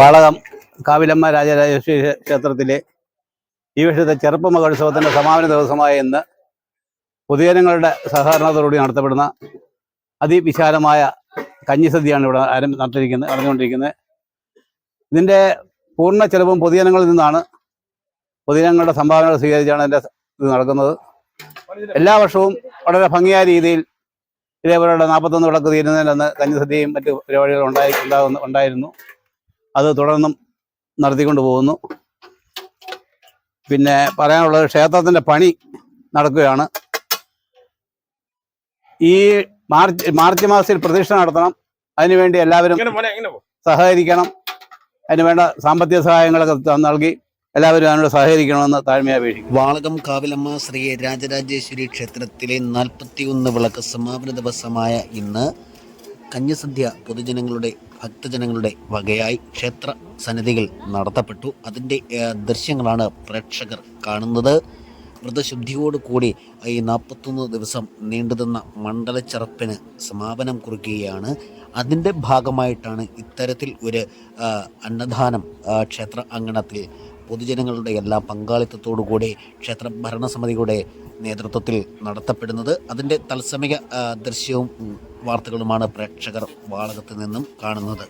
വാളകം കാവിലമ്മ രാജരാജേശ്വരി ക്ഷേത്രത്തിലെ ഈ വർഷത്തെ ചെറുപ്പ മഹോത്സവത്തിന്റെ സമാപന ദിവസമായ ഇന്ന് പൊതുജനങ്ങളുടെ സഹകരണത്തോടുകൂടി നടത്തപ്പെടുന്ന അതിവിശാലമായ കഞ്ഞിസദ്യയാണ് ഇവിടെ നടത്തിയിരിക്കുന്നത് നടന്നുകൊണ്ടിരിക്കുന്നത്. ഇതിന്റെ പൂർണ ചെലവും പൊതുജനങ്ങളിൽ നിന്നാണ്. പൊതുജനങ്ങളുടെ സംഭാവനകൾ സ്വീകരിച്ചാണ് ഇതിന്റെ ഇത് നടക്കുന്നത്. എല്ലാ വർഷവും വളരെ ഭംഗിയായ രീതിയിൽ ഇതേപോലെയുള്ള നാൽപ്പത്തൊന്ന് വിളക്ക് തീരുന്നതിനന്ന് കഞ്ഞിസദ്യയും മറ്റു പരിപാടികളും ഉണ്ടായി ഉണ്ടാകുന്ന ഉണ്ടായിരുന്നു. അത് തുടർന്നും നടത്തിക്കൊണ്ട് പോകുന്നു. പിന്നെ പറയാനുള്ളത് ക്ഷേത്രത്തിന്റെ പണി നടക്കുകയാണ്. ഈ മാർച്ച് മാർച്ച് മാസത്തിൽ പ്രതിഷ്ഠ നടത്തണം. അതിനുവേണ്ടി എല്ലാവരും സഹകരിക്കണം. അതിന് വേണ്ട സാമ്പത്തിക സഹായങ്ങളൊക്കെ നൽകി എല്ലാവരും അതിനോട് സഹകരിക്കണമെന്ന് താഴ്മയെ അപേക്ഷിക്കും വാളകം കാവിലമ്മ ശ്രീ രാജരാജേശ്വരി ക്ഷേത്രത്തിലെ നാൽപ്പത്തിയൊന്ന് വിളക്ക് സമാപന ദിവസമായ ഇന്ന് കന്യസന്ധ്യ പൊതുജനങ്ങളുടെ ഭക്തജനങ്ങളുടെ വകയായി ക്ഷേത്ര സന്നിധികൾ നടത്തപ്പെട്ടു. അതിന്റെ ദൃശ്യങ്ങളാണ് പ്രേക്ഷകർ കാണുന്നത്. വ്രതശുദ്ധിയോടുകൂടി ഈ നാൽപ്പത്തൊന്ന് ദിവസം നീണ്ടുനിന്ന മണ്ഡലച്ചറപ്പിന് സമാപനം കുറിക്കുകയാണ്. അതിന്റെ ഭാഗമായിട്ടാണ് ഇത്തരത്തിൽ ഒരു അന്നദാനം ക്ഷേത്ര അങ്കണത്തിൽ പൊതുജനങ്ങളുടെ എല്ലാ പങ്കാളിത്തത്തോടുകൂടി ക്ഷേത്ര ഭരണസമിതിയുടെ നേതൃത്വത്തിൽ നടത്തപ്പെടുന്നത്. അതിന്റെ തത്സമയ ദൃശ്യവും വാർത്തകളുമാണ് പ്രേക്ഷകർ വാളകത്ത് നിന്നും കാണുന്നത്.